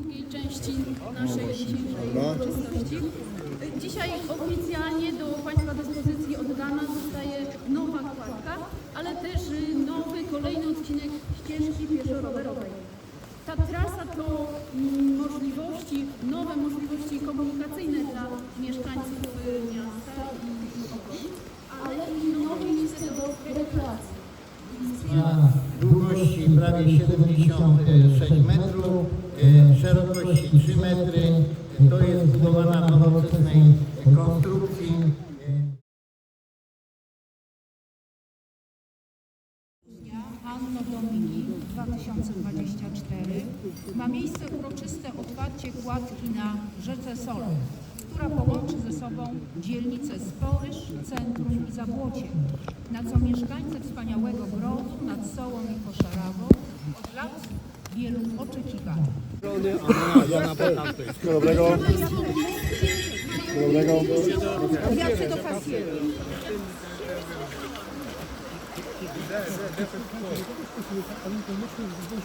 drugiej części naszej dzisiejszej uroczystości. Dzisiaj oficjalnie do Państwa dyspozycji oddana zostaje nowa kładka, ale też nowy, kolejny odcinek ścieżki pieszo-rowerowej. Ta trasa to możliwości, nowe możliwości komunikacyjne dla mieszkańców miasta i okolic, ale i nowe miejsce do rekreacji. na długości prawie 76 metrów, e, szerokości 3 metry. To jest zbudowana w nowoczesnej konstrukcji. Anno Domini 2024 ma miejsce uroczyste otwarcie kładki na rzece Solo, która połączy ze sobą dzielnice Sporyż, Centrum i Zabłocie, na co mieszkańcy wspaniałego Brodu nad Sołą i Koszarawą od lat wielu. Wszystkiego dobrego. Wszystkiego dobrego. Ja chcę do kasjery. Ale to myślę, że